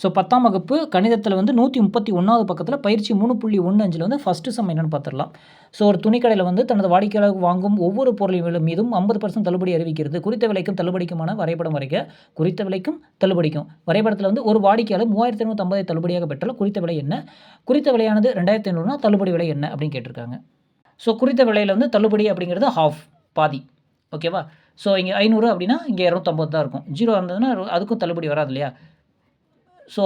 So பத்தாம் வகுப்பு கணிதத்தில் வந்து நூற்றி முப்பத்தி ஒன்றாவது பக்கத்தில் பயிற்சி மூணு புள்ளி ஒன்று அஞ்சில் வந்து ஃபஸ்ட்டு சம் என்னென்னு பார்த்துடலாம். ஸோ ஒரு துணிக்கடையில் வந்து தனது வாடிக்கையாளர் வாங்கும் ஒவ்வொரு பொருளின் மீதும் ஐம்பது பர்சன்ட் தள்ளுபடி அறிவிக்கிறது. குறித்த விலைக்கும் தள்ளுபடிக்குமான வரைபடம் வரைக்க குறித்த விலைக்கும் தள்ளுபடிக்கும். வரைபடத்தில் வந்து ஒரு வாடிக்கையாளர் மூவாயிரத்தி ஐநூற்றம்பதை தள்ளுபடியாக பெற்றால் குறித்த விலை என்ன? குறித்த விலையானது ரெண்டாயிரத்தி ஐநூறுனா தள்ளுபடி விலை என்ன? அப்படின்னு கேட்டிருக்காங்க. ஸோ குறித்த விலையில் வந்து தள்ளுபடி அப்படிங்கிறது ஹாஃப் பாதி. ஓகேவா ஸோ இங்கே ஐநூறு அப்படின்னா இங்கே இரநூத்தம்பது தான் இருக்கும். ஜீரோ இருந்ததுன்னா அதுக்கும் தள்ளுபடி வராது இல்லையா? ஸோ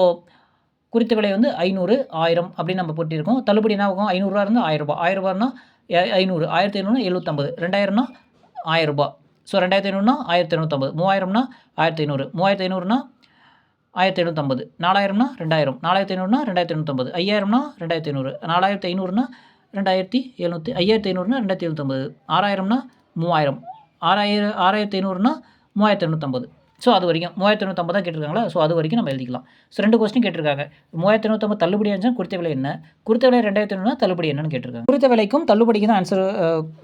குறித்த விலை வந்து ஐநூறு ஆயிரம் அப்படின்னு நம்ம போட்டிருக்கோம். தள்ளுபடி என்ன ஆகும்? ஐநூறுரூவா இருந்தால் ஆயிரரூபா ஆயிரரூபான்னா ஐநூறு. ஆயிரத்தி ஐநூறுனா எழுநூற்றம்பது ரெண்டாயிரம்னா ஆயிரரூபா ஸோ ரெண்டாயிரத்தி ஐநூறுனா ஆயிரத்தி இரநூத்தம்பது மூவாயிரம்னா ஆயிரத்தி ஐநூறு. மூவாயிரத்தி ஐநூறுனா ஆயிரத்தி எழுநூற்றம்பது நாலாயிரம்னா ரெண்டாயிரம். நாலாயிரத்தி ஐநூறுனா ரெண்டாயிரத்தி எழுநூற்றம்பது ஐயாயிரம்னா ரெண்டாயிரத்தி ஐநூறு. நாலாயிரத்தி ஐநூறுனா ரெண்டாயிரத்தி எழுநூற்றி ஐயாயிரத்தி ஐநூறுனா ரெண்டாயிரத்தி எழுநூற்றம்பது ஆறாயிரம்னா மூவாயிரம். ஆறாயிரம் ஆறாயிரத்தி ஐநூறுனா மூவாயிரத்தி இரநூத்தம்பது ஸோ அது வரைக்கும். மூவாயிரத்தி இரநூத்தம்பது தான் கேட்டிருக்காங்களா? ஸோ அது வரைக்கும் நம்ம எழுதிக்கலாம். ஸோ ரெண்டு கொஸ்டின் கேட்டிருக்காங்க. மூவாயிரத்தி இரநூத்தம்பது தள்ளுபடி இருந்துச்சுன்னா குறித்த விலை என்ன? குறித்த விலை ரெண்டாயிரத்தி ஐநூறுனா தள்ளுபடி என்னன்னு கேட்டிருக்காங்க. குறித்த விலைக்கும் தள்ளுபடிக்கு தான் ஆன்சர்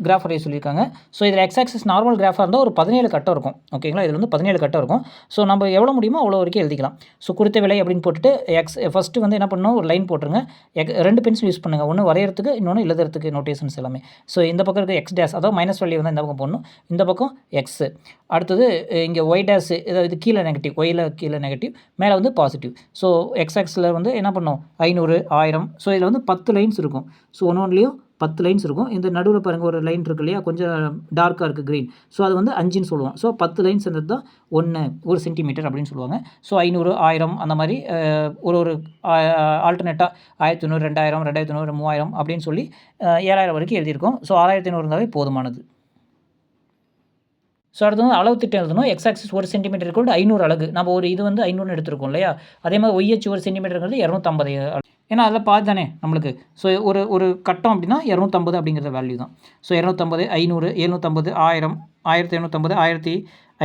கிராஃப் வரைய சொல்லியிருக்காங்க. ஸோ இதில் எக்ஸ் ஆக்சஸ் நார்மல் கிராஃபாக இருந்தால் ஒரு பதினேழு கட்டம் இருக்கும். ஓகேங்களா இதில் வந்து பதினேழு கட்டம் இருக்கும். ஸோ நம்ம எவ்வளோ முடியுமோ அவ்வளோ வரைக்கும் எழுதிக்கலாம். ஸோ குறித்த விலை அப்படின்னு போட்டுட்டு எக்ஸ் ஃபஸ்ட்டு வந்து என்ன பண்ணணும்? ஒரு லைன் போட்டுருங்க. எக் ரெண்டு பென்சில் யூஸ் பண்ணுங்கள் ஒன்று வரையறதுக்கு இன்னொன்று எழுதுறதுக்கு நோட்டேஷன்ஸ் எல்லாமே. ஸோ இந்த பக்கம் இருக்க எக்ஸ் டேஸ் அதாவது மைனஸ் வேல்யூ வந்து இந்த பக்கம் போடணும். இந்த பக்கம் எக்ஸ் அடுத்தது இங்கே ஒய் டேஸு இது கீழே நெகட்டிவ் ஒயில் கீழே நெகட்டிவ் மேலே வந்து பாசிட்டிவ் ஸோ எக்ஸ்எக்ஸில் வந்து என்ன பண்ணோம்? ஐநூறு ஆயிரம். ஸோ இதில் வந்து பத்து லைன்ஸ் இருக்கும். ஸோ ஒன்று ஒன்றுலேயும் பத்து லைன்ஸ் இருக்கும். இந்த நடுவில் பாருங்கள் ஒரு லைன் இருக்கு இல்லையா? கொஞ்சம் டார்க்காக இருக்குது க்ரீன் ஸோ அது வந்து அஞ்சுன்னு சொல்லுவோம். ஸோ பத்து லைன்ஸ் இருந்தது தான் ஒன்று ஒரு சென்டிமீட்டர் அப்படின்னு சொல்லுவாங்க. ஸோ ஐநூறு ஆயிரம் அந்த மாதிரி ஒரு ஒரு ஆல்டர்னேட்டாக ஆயிரத்தி ஐநூறு ரெண்டாயிரம் ரெண்டாயிரத்தி ஐநூறு மூவாயிரம் அப்படின்னு சொல்லி ஏழாயிரம் வரைக்கும் எழுதியிருக்கோம். ஸோ ஆறாயிரத்தி ஐநூறு இருந்தாவே போதுமானது. ஸோ அடுத்து வந்து அளவு திட்டம் எழுதணும். எக்ஸ் ஆக்சிஸ் ஒரு சென்டிமீட்டர் கொண்டு ஐநூறு அழகு நம்ம ஒரு இது வந்து ஐநூறு எடுத்துருக்கோம் இல்லையா? அதே மாதிரி ஒய்ஹெச் ஒரு சென்டிமீட்டருங்கிறது இரநூத்தம்பது ஏன்னா அதில் பாதி தானே நம்மளுக்கு. ஸோ ஒரு ஒரு கட்டம் அப்படின்னா இரநூத்தம்பது அப்படிங்கிற வேல்யூ தான். ஸோ இரநூத்தம்பது ஐநூறு எழுநூற்றம்பது ஆயிரம் ஆயிரத்தி எழுநூற்றம்பது ஆயிரத்தி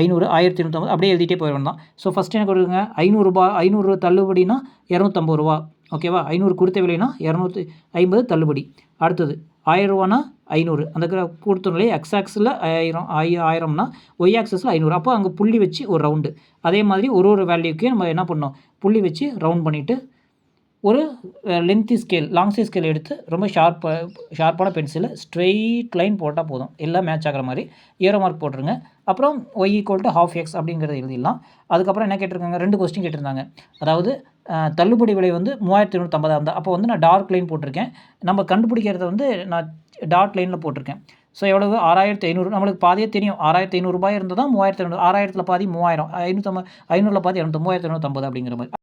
ஐநூறு ஆயிரத்தி ஐநூற்றம்பது அப்படியே எழுதிட்டே போயிட தான் ஸோ ஃபஸ்ட்டு எனக்கு கொடுங்க? ஐநூறுரூபா ஐநூறு தள்ளுபடினா இரநூத்தம்பது ரூபா. ஓகேவா ஐநூறு கொடுத்த விலைனா இரநூத்தி ஐம்பது தள்ளுபடி. அடுத்தது ஆயிரரூவானா ஐநூறு. அந்த கொடுத்தோம்லே எக்ஸ் ஆக்ஸில் ஆயிரம் ஆய் ஆயிரம்னா ஒய் ஆக்சஸில் ஐநூறு. அப்போ அங்கே புள்ளி வச்சு ஒரு ரவுண்டு அதே மாதிரி ஒரு ஒரு வேல்யூக்கு நம்ம என்ன பண்ணோம் புள்ளி வச்சு ரவுண்ட் பண்ணிவிட்டு ஒரு லென்த்தி ஸ்கேல் லாங்ஸி ஸ்கேல் எடுத்து ரொம்ப ஷார்ப்பாக ஷார்ப்பான பென்சிலை ஸ்ட்ரெயிட் லைன் போட்டால் போதும். எல்லாம் மேட்ச் ஆகிற மாதிரி. ஏரோ மார்க் போட்டுருங்க. அப்புறம் y equal to half x அப்படிங்கிறத எழுதிடலாம். அதுக்கப்புறம் என்ன கேட்டிருக்காங்க? ரெண்டு கொஸ்டின் கேட்டிருந்தாங்க. அதாவது தள்ளுபடி விலை வந்து மூவாயிரத்தி ஐநூற்றம்பதாக இருந்தால் அப்போ வந்து நான் டார்க் லைன் போட்டிருக்கேன். நம்ம கண்டுபிடிக்கிறத வந்து நான் டார்க் லைனில் போட்டிருக்கேன். ஸோ எவ்வளவு? ஆறாயிரத்தி ஐநூறு. நம்மளுக்கு பாதியே தெரியும். ஆறாயிரத்தி ஐநூறுரூபாய் இருந்தால் தான் மூவாயிரத்தி ஐநூறு ஆறாயிரத்தில் பாதி மூவாயிரம். ஐநூற்றம்ப ஐநூறில் பாதி இரநூத்தி மூவாயிரத்தி ஐநூற்றம்பது அப்படிங்கிற மாதிரி.